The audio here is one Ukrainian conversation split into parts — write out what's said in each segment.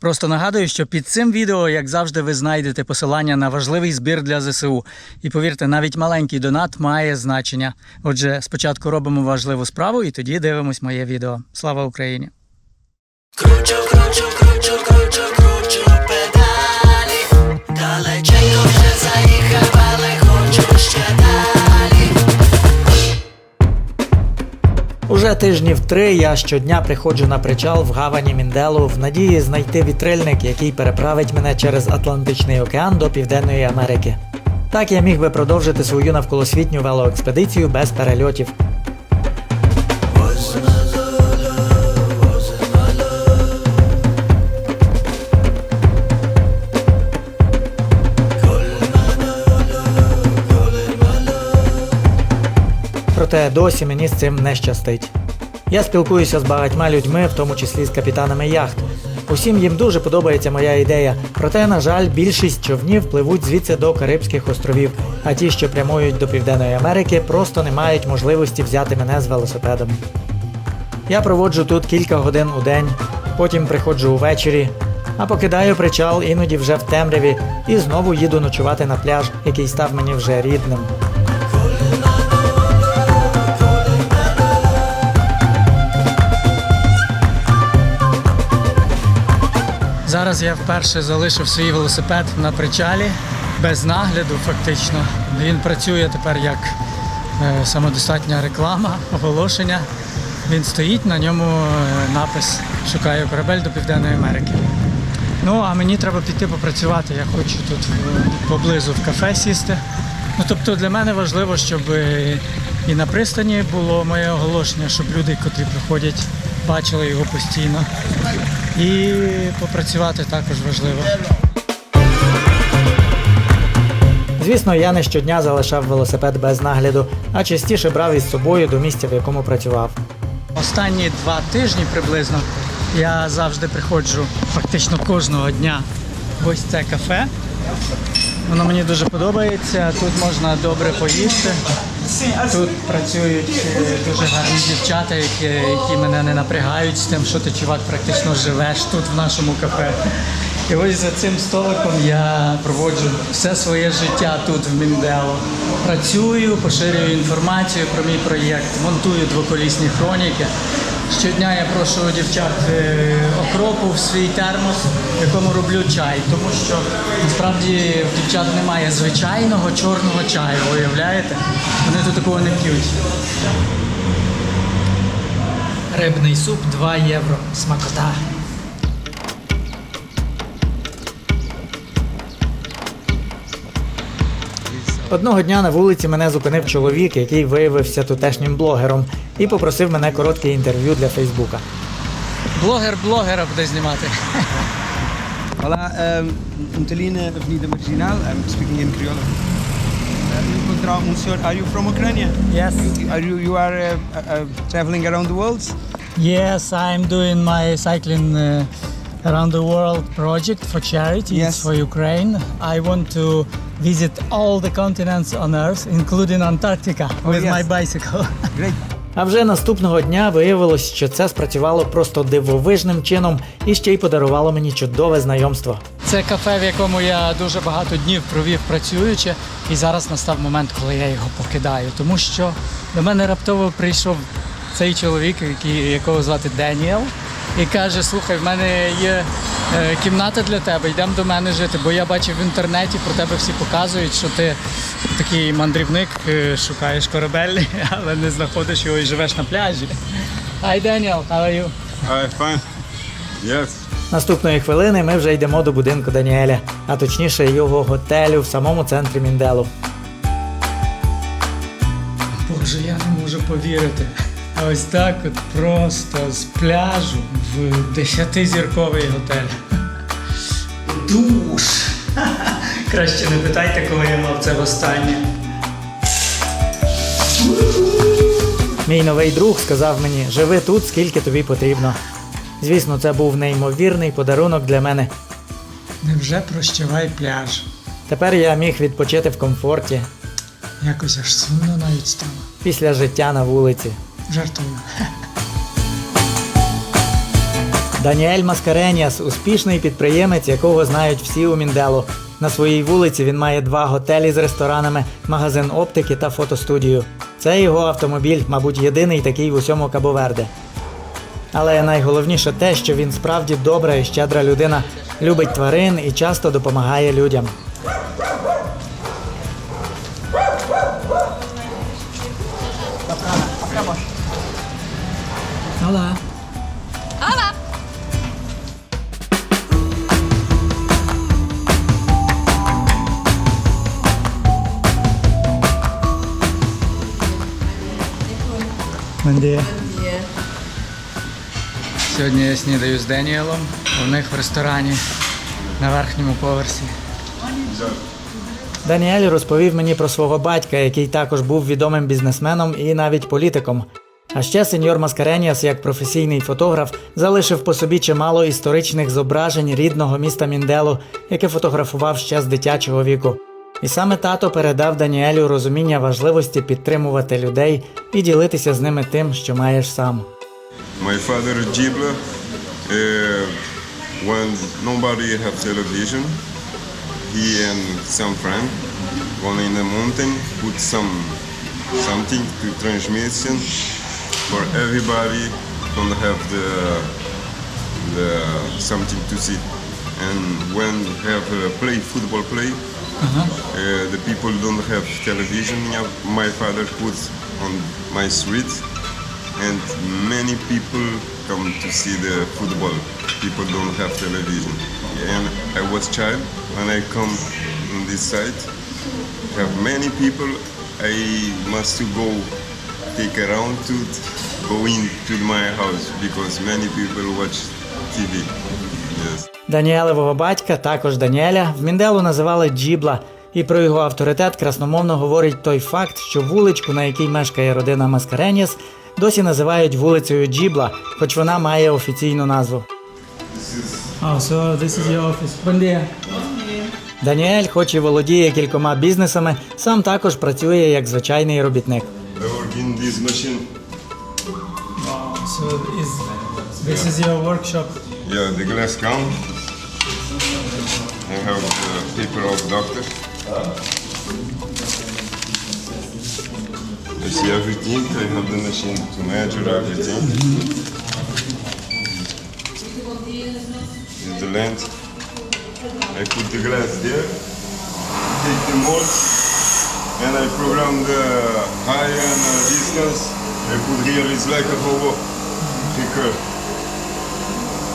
Просто нагадую, що під цим відео, як завжди, ви знайдете посилання на важливий збір для ЗСУ. І повірте, навіть маленький донат має значення. Отже, спочатку робимо важливу справу і тоді дивимось моє відео. Слава Україні! Кручу, кручу, кручу, Уже тижнів три я щодня приходжу на причал в гавані Мінделу в надії знайти вітрильник, який переправить мене через Атлантичний океан до Південної Америки. Так я міг би продовжити свою навколосвітню велоекспедицію без перельотів. Проте досі мені з цим не щастить. Я спілкуюся з багатьма людьми, в тому числі з капітанами яхт. Усім їм дуже подобається моя ідея. Проте, на жаль, більшість човнів пливуть звідси до Карибських островів, а ті, що прямують до Південної Америки, просто не мають можливості взяти мене з велосипедом. Я проводжу тут кілька годин у день, потім приходжу увечері, а покидаю причал іноді вже в темряві і знову їду ночувати на пляж, який став мені вже рідним. Зараз я вперше залишив свій велосипед на причалі без нагляду, фактично. Він працює тепер як е, самодостатня реклама, оголошення. Він стоїть, на ньому е, напис Шукаю корабель до Південної Америки. Ну, а мені треба піти попрацювати. Я хочу тут е, поблизу в кафе сісти. Ну, тобто для мене важливо, щоб і на пристані було моє оголошення, щоб люди, котрі приходять, бачили його постійно. І попрацювати також важливо. Звісно, я не щодня залишав велосипед без нагляду, а частіше брав із собою до місця, в якому працював. Останні два тижні приблизно я завжди приходжу фактично кожного дня в ось це кафе. Воно мені дуже подобається. Тут можна добре поїсти. Тут працюють е, дуже гарні дівчата, які, які мене не напрягають з тим, що ти чувак практично живеш тут в нашому кафе. І ось за цим столиком я проводжу все своє життя тут в Міндео. Працюю, поширюю інформацію про мій проєкт, монтую двоколісні хроніки. Щодня я прошу дівчат е, окропу в свій термос, в якому роблю чай, тому що насправді в дівчат немає звичайного чорного чаю. Уявляєте? Вони тут такого не п'ють. Рибний суп 2 євро. Смакота. Одного дня на вулиці мене зупинив чоловік, який виявився тутешнім блогером, і попросив мене коротке інтерв'ю для Фейсбука. Блогер блогера буде знімати. Olá, um, Mutelina, Avenida Marginal, I'm speaking in Creole. Uh, um are you from Ukraine? Yes. Are you, you are uh, uh, uh, traveling around the world? Yes, I'm doing my cycling uh, around the world project for charity. Yes. It's for Ukraine. I want to visit all the continents on Earth, including Antarctica, Oh, with yes. my bicycle. Great. А вже наступного дня виявилось, що це спрацювало просто дивовижним чином і ще й подарувало мені чудове знайомство. Це кафе, в якому я дуже багато днів провів працюючи, і зараз настав момент, коли я його покидаю, тому що до мене раптово прийшов цей чоловік, який, якого звати Деніел, і каже: Слухай, в мене є е, кімната для тебе, йдемо до мене жити, бо я бачив в інтернеті про тебе всі показують, що ти такий мандрівник, е, шукаєш корабель, але не знаходиш його і живеш на пляжі. Hi Daniel, how are you? Hi, fine. Yes. Наступної хвилини ми вже йдемо до будинку Даніеля, а точніше його готелю в самому центрі Мінделу. Боже, я не можу повірити. Ось так от просто з пляжу в десятизірковий готель. Душ. Краще не питайте, коли я мав це востаннє. Мій новий друг сказав мені: живи тут, скільки тобі потрібно. Звісно, це був неймовірний подарунок для мене. Невже прощавай пляж? Тепер я міг відпочити в комфорті Якось аж сумно навіть стало. після життя на вулиці. Жартую. Даніель Маскареніас успішний підприємець, якого знають всі у Мінделу. На своїй вулиці він має два готелі з ресторанами, магазин оптики та фотостудію. Це його автомобіль, мабуть, єдиний такий в усьому Кабоверде. Але найголовніше те, що він справді добра і щедра людина, любить тварин і часто допомагає людям. Мандія. Сьогодні я снідаю з Деніелом у них в ресторані на верхньому поверсі. Даніель розповів мені про свого батька, який також був відомим бізнесменом і навіть політиком. А ще сеньор Маскареніас, як професійний фотограф, залишив по собі чимало історичних зображень рідного міста Мінделу, яке фотографував ще з дитячого віку. І саме тато передав Даніелю розуміння важливості підтримувати людей і ділитися з ними тим, що маєш сам. Uh, the something to see. And when have uh, play football play, uh, Uh-huh. Uh, the people don't have television. My father puts on my street, and many people come to see the football. People don't have television. And I was child when I come in this site. Have many people. I must go take around to go into my house because many people watch TV. Даніелевого батька, також Даніеля, в Мінделу називали Джібла, і про його авторитет красномовно говорить той факт, що вуличку, на якій мешкає родина Маскареніс, досі називають вулицею Джібла, хоч вона має офіційну назву. Oh, so this is your office. Бандія. Даніель, хоч і володіє кількома бізнесами, сам також працює як звичайний робітник. I work in this machine. So is this is your workshop? Yeah, the glass come. Have the paper of doctor. I see everything. I have the machine to measure everything. Is the lens. I put the glass there. Take the mold. And I program the high and uh, distance. I put here, it's like a robot. Thicker.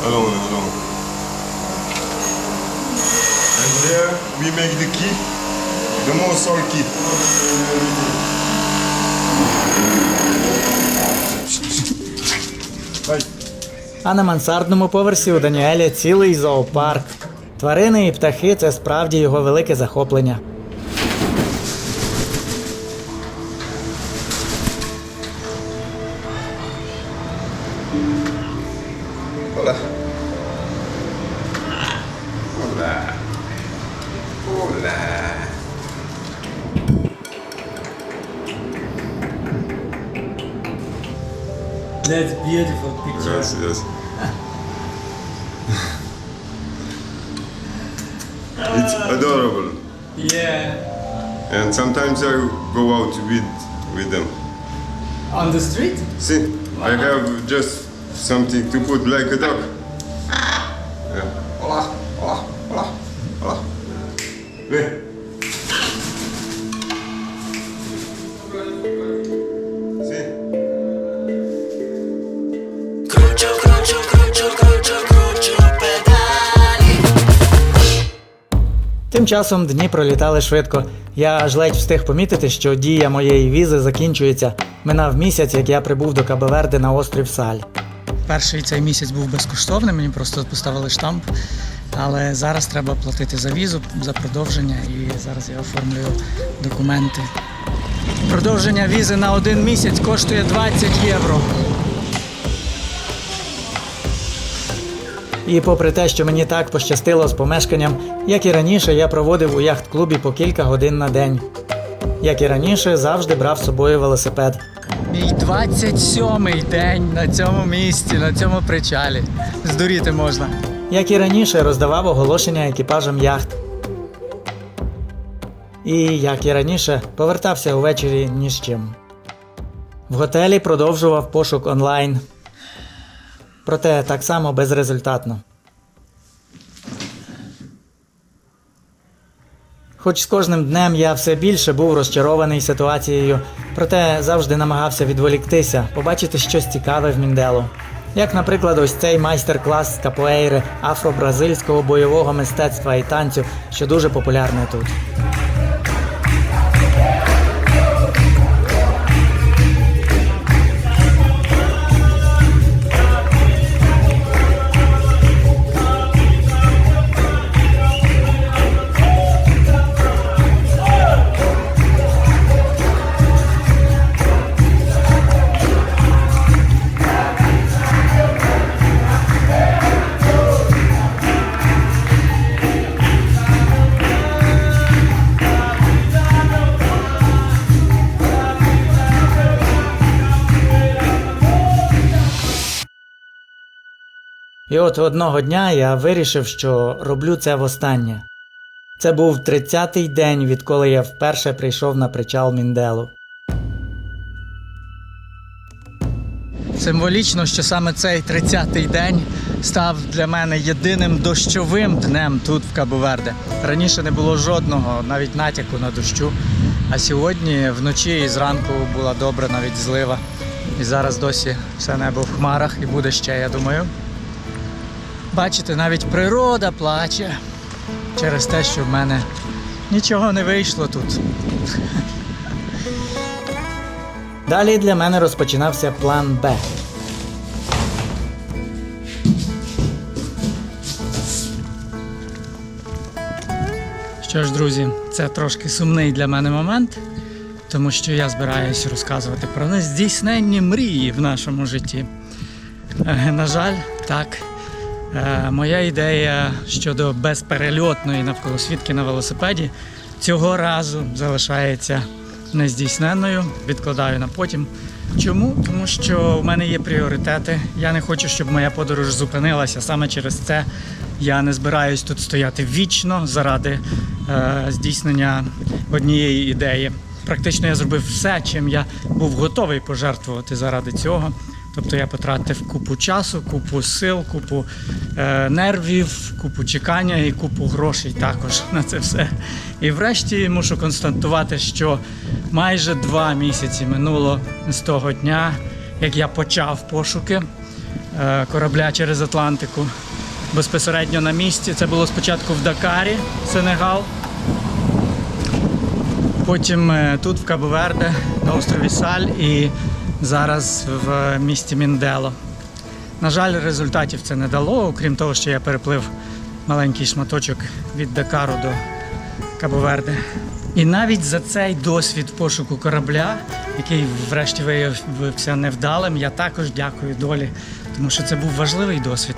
Alone, alone. There we make the key, the Mosor key. А на мансардному поверсі у Даніеля цілий зоопарк. Тварини і птахи це справді його велике захоплення. That's beautiful picture. Yes, yes. it's adorable. Yeah. And sometimes I go out with with them. On the street? See, I have just something to put like a dog. Тим часом дні пролітали швидко. Я аж ледь встиг помітити, що дія моєї візи закінчується. Минав місяць, як я прибув до Кабоверди на острів Саль. Перший цей місяць був безкоштовним, мені просто поставили штамп. Але зараз треба платити за візу, за продовження, і зараз я оформлюю документи. Продовження візи на один місяць коштує 20 євро. І попри те, що мені так пощастило з помешканням, як і раніше, я проводив у яхт-клубі по кілька годин на день. Як і раніше, завжди брав з собою велосипед. Мій 27-й день на цьому місці, на цьому причалі. Здуріти можна. Як і раніше, роздавав оголошення екіпажам яхт. І, як і раніше, повертався увечері ні з чим. В готелі продовжував пошук онлайн. Проте так само безрезультатно. Хоч з кожним днем я все більше був розчарований ситуацією, проте завжди намагався відволіктися, побачити щось цікаве в Мінделу. Як, наприклад, ось цей майстер-клас з капоейри афро-бразильського бойового мистецтва і танцю, що дуже популярний тут. І от одного дня я вирішив, що роблю це востаннє. Це був 30-й день, відколи я вперше прийшов на причал Мінделу. Символічно, що саме цей 30-й день став для мене єдиним дощовим днем тут, в Кабо-Верде. Раніше не було жодного навіть натяку на дощу. А сьогодні вночі і зранку була добра навіть злива. І зараз досі все небо в хмарах і буде ще, я думаю. Бачите, навіть природа плаче через те, що в мене нічого не вийшло тут. Далі для мене розпочинався план Б. Що ж, друзі, це трошки сумний для мене момент, тому що я збираюся розказувати про нездійсненні мрії в нашому житті. Е, На жаль, так. Е, Моя ідея щодо безперельотної навколосвітки на велосипеді цього разу залишається нездійсненною. Відкладаю на потім. Чому? Тому що в мене є пріоритети. Я не хочу, щоб моя подорож зупинилася. Саме через це я не збираюсь тут стояти вічно заради е, здійснення однієї ідеї. Практично я зробив все, чим я був готовий пожертвувати заради цього. Тобто я потратив купу часу, купу сил, купу е, нервів, купу чекання і купу грошей також на це все. І врешті мушу констатувати, що майже два місяці минуло з того дня, як я почав пошуки е, корабля через Атлантику безпосередньо на місці. Це було спочатку в Дакарі, Сенегал. Потім е, тут, в Кабо-Верде, на острові Саль і зараз в місті Міндело. На жаль, результатів це не дало, окрім того, що я переплив маленький шматочок від Дакару до Кабо-Верде. І навіть за цей досвід пошуку корабля, який врешті виявився невдалим, я також дякую долі, тому що це був важливий досвід.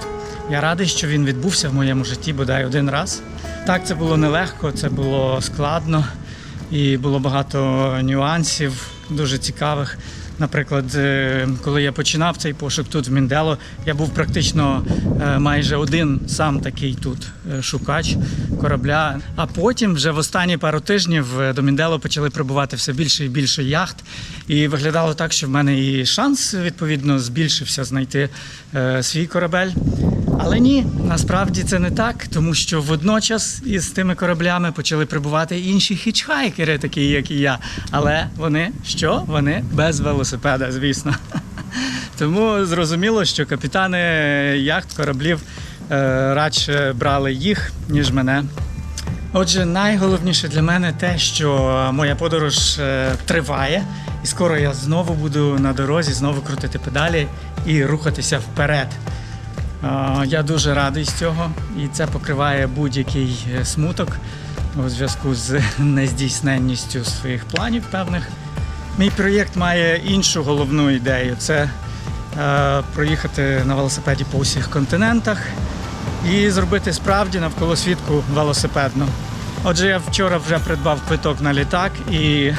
Я радий, що він відбувся в моєму житті бодай один раз. Так, це було нелегко, це було складно і було багато нюансів, дуже цікавих. Наприклад, е, коли я починав цей пошук тут в Міндело, я був практично е, майже один сам такий тут е, шукач корабля. А потім, вже в останні пару тижнів, до Міндело почали прибувати все більше і більше яхт. І виглядало так, що в мене і шанс відповідно збільшився знайти свій корабель. Але ні, насправді це не так, тому що водночас із тими кораблями почали прибувати інші хічхайкери, такі як і я. Але вони що? Вони без велосипеда, звісно. Тому зрозуміло, що капітани яхт кораблів е, радше брали їх, ніж мене. Отже, найголовніше для мене те, що моя подорож е, триває, і скоро я знову буду на дорозі, знову крутити педалі і рухатися вперед. Я дуже радий з цього, і це покриває будь-який е, смуток у зв'язку з нездійсненністю своїх планів певних. Мій проєкт має іншу головну ідею це е, проїхати на велосипеді по усіх континентах і зробити справді навколосвітку велосипедно. Отже, я вчора вже придбав квиток на літак і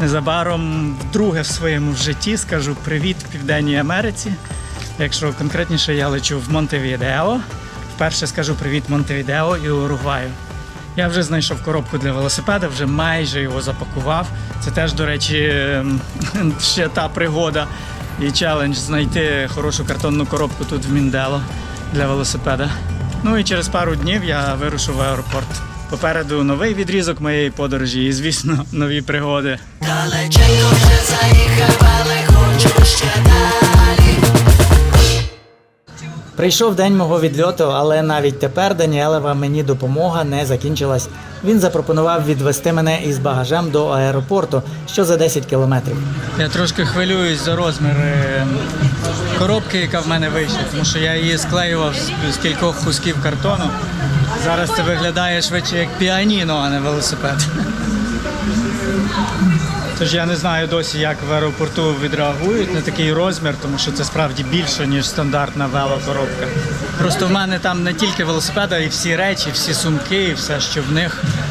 Незабаром вдруге в своєму житті скажу привіт Південній Америці. Якщо конкретніше, я лечу в Монтевідео. Вперше скажу привіт Монтевідео і Уругваю. Я вже знайшов коробку для велосипеда, вже майже його запакував. Це теж, до речі, ем, ще та пригода і челендж знайти хорошу картонну коробку тут в Міндело для велосипеда. Ну і через пару днів я вирушу в аеропорт. Попереду новий відрізок моєї подорожі і, звісно, нові пригоди. Далеченько вже заїхав, але хочу ще далі. Прийшов день мого відльоту, але навіть тепер Даніелева мені допомога не закінчилась. Він запропонував відвести мене із багажем до аеропорту, що за 10 кілометрів. Я трошки хвилююсь за розміри коробки, яка в мене вийшла, тому що я її склеював з кількох кусків картону. Зараз це виглядає швидше як піаніно, а не велосипед. Тож я не знаю досі, як в аеропорту відреагують на такий розмір, тому що це справді більше, ніж стандартна велокоробка. Просто в мене там не тільки велосипеда, і всі речі, всі сумки, і все, що в них. –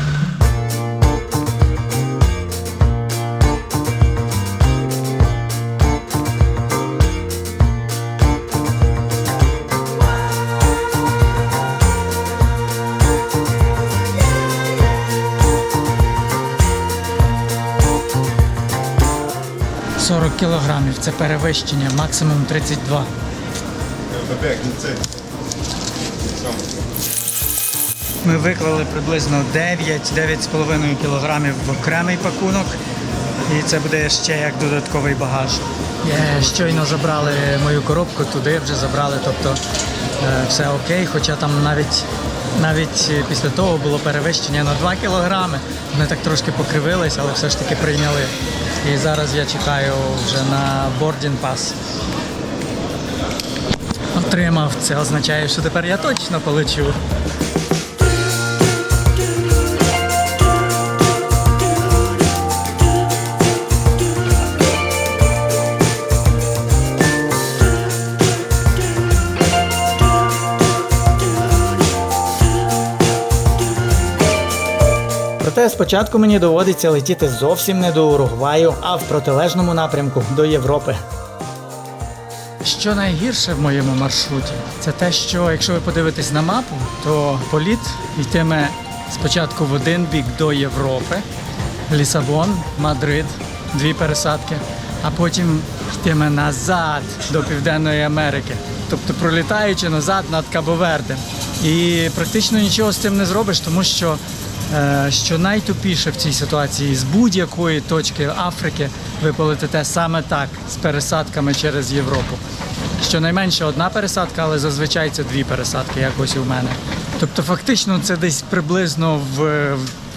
40 кілограмів. Це перевищення, максимум 32. Ми виклали приблизно 9-9,5 кілограмів в окремий пакунок. І це буде ще як додатковий багаж. Щойно забрали мою коробку, туди вже забрали, тобто е, все окей. Хоча там навіть, навіть після того було перевищення на 2 кілограми. Вони так трошки покривились, але все ж таки прийняли. І зараз я чекаю вже на boarding pass. Отримав. Це означає, що тепер я точно полечу. Проте спочатку мені доводиться летіти зовсім не до Уругваю, а в протилежному напрямку до Європи. Що найгірше в моєму маршруті, це те, що якщо ви подивитесь на мапу, то політ йтиме спочатку в один бік до Європи, Лісабон, Мадрид, дві пересадки, а потім йтиме назад до Південної Америки, тобто пролітаючи назад над Кабовердем. І практично нічого з цим не зробиш, тому що що найтупіше в цій ситуації з будь-якої точки Африки ви полетите саме так з пересадками через Європу. Щонайменше одна пересадка, але зазвичай це дві пересадки, якось у мене. Тобто, фактично, це десь приблизно в,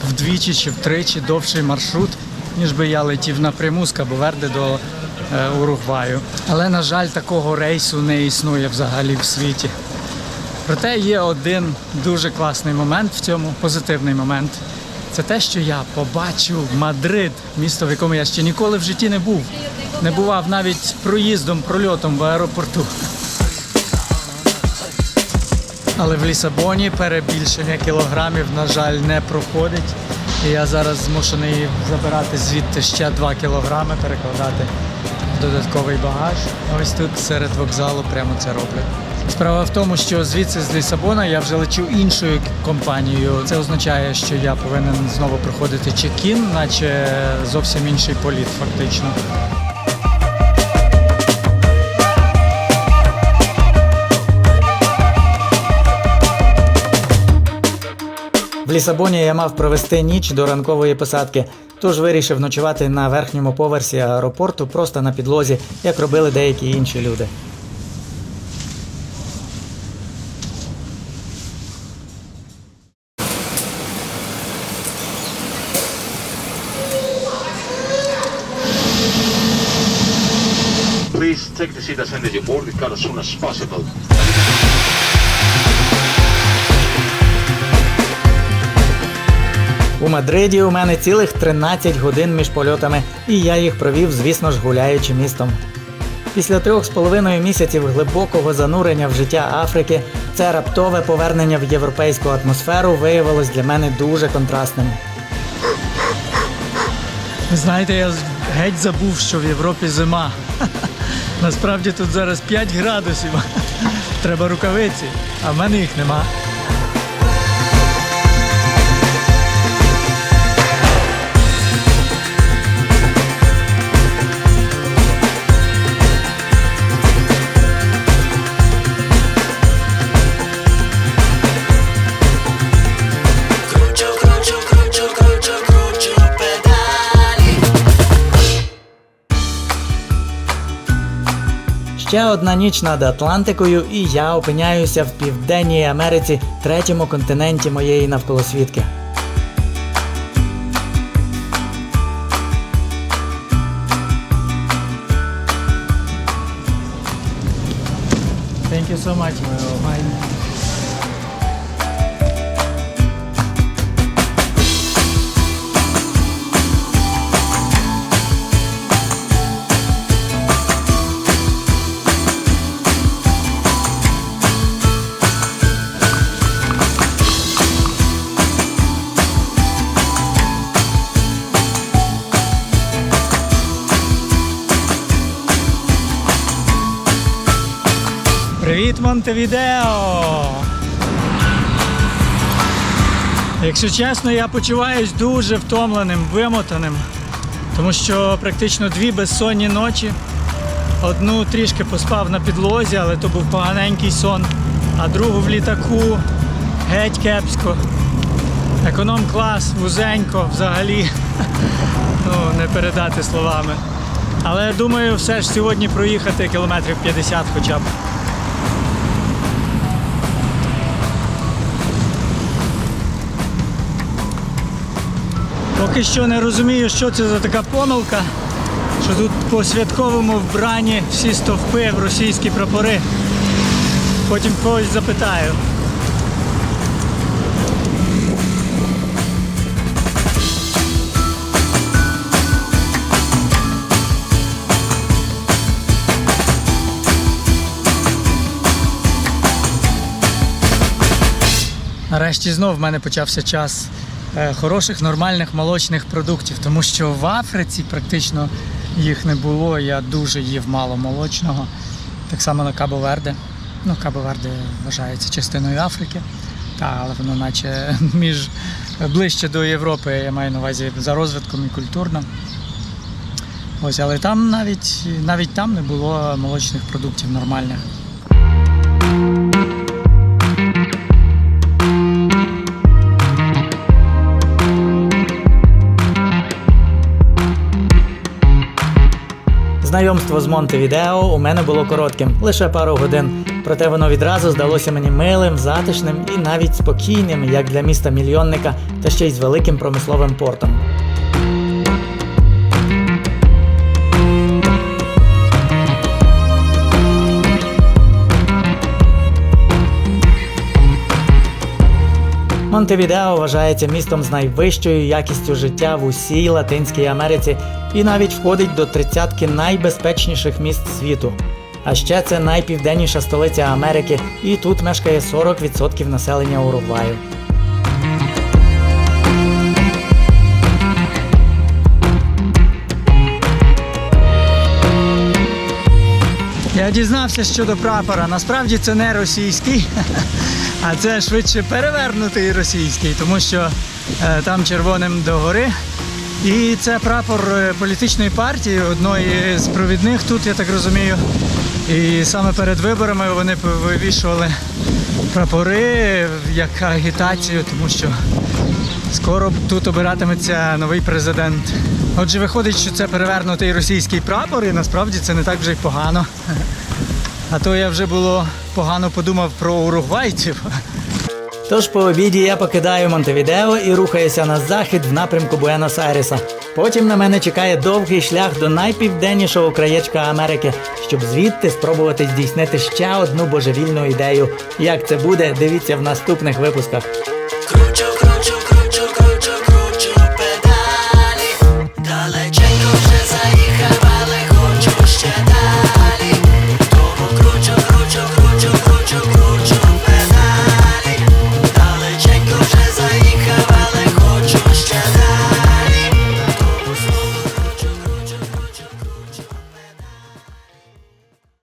вдвічі чи втричі довший маршрут, ніж би я летів напряму з Кабоверди до е, Уругваю. Але, на жаль, такого рейсу не існує взагалі в світі. Проте є один дуже класний момент в цьому, позитивний момент. Це те, що я побачив Мадрид, місто, в якому я ще ніколи в житті не був. Не бував навіть проїздом, прольотом в аеропорту. Але в Лісабоні перебільшення кілограмів, на жаль, не проходить. І я зараз змушений забирати звідти ще 2 кілограми, перекладати додатковий багаж. Ось тут серед вокзалу прямо це роблять. Справа в тому, що звідси з Лісабона я вже лечу іншою компанією. Це означає, що я повинен знову проходити чекін, наче зовсім інший політ, фактично. Лісабоні я мав провести ніч до ранкової посадки, тож вирішив ночувати на верхньому поверсі аеропорту просто на підлозі, як робили деякі інші люди. Please take the seat as soon as possible. Мадриді у мене цілих 13 годин між польотами, і я їх провів, звісно ж, гуляючи містом. Після трьох з половиною місяців глибокого занурення в життя Африки, це раптове повернення в європейську атмосферу виявилось для мене дуже контрастним. Ви знаєте, я геть забув, що в Європі зима. Насправді тут зараз 5 градусів. Треба рукавиці, а в мене їх нема. Ще одна ніч над Атлантикою, і я опиняюся в Південній Америці, третьому континенті моєї навколосвітки. Thank you so much. Привіт, Монтевідео! Якщо чесно, я почуваюсь дуже втомленим, вимотаним, тому що практично дві безсонні ночі. Одну трішки поспав на підлозі, але то був поганенький сон, а другу в літаку геть кепсько. Економ-клас, вузенько, взагалі. Ну, не передати словами. Але думаю, все ж сьогодні проїхати кілометрів 50 хоча б. Поки що не розумію, що це за така помилка, що тут по святковому вбранні всі стовпи в російські прапори. Потім когось запитаю. Нарешті знов в мене почався час хороших, нормальних молочних продуктів, тому що в Африці практично їх не було. Я дуже їв мало молочного. Так само на Кабо Верде. Ну, Кабо Верде вважається частиною Африки, та, але воно наче між ближче до Європи, я маю на увазі за розвитком і культурно. Ось, але там навіть, навіть там не було молочних продуктів нормальних. Знайомство з Монтевідео у мене було коротким, лише пару годин. Проте воно відразу здалося мені милим, затишним і навіть спокійним, як для міста мільйонника, та ще й з великим промисловим портом. Монтевідео вважається містом з найвищою якістю життя в усій Латинській Америці і навіть входить до тридцятки найбезпечніших міст світу. А ще це найпівденніша столиця Америки, і тут мешкає 40% населення Уругваю. Я дізнався щодо прапора. Насправді це не російський, а це швидше перевернутий російський, тому що е, там червоним догори. І це прапор е, політичної партії, одної з провідних тут, я так розумію. І саме перед виборами вони вивішували прапори як агітацію, тому що скоро тут обиратиметься новий президент. Отже, виходить, що це перевернутий російський прапор, і насправді це не так вже й погано. А то я вже було погано подумав про уругвайців. Тож по обіді я покидаю Монтевідео і рухаюся на захід в напрямку Буенос-Айреса. Потім на мене чекає довгий шлях до найпівденнішого краєчка Америки, щоб звідти спробувати здійснити ще одну божевільну ідею. Як це буде, дивіться в наступних випусках.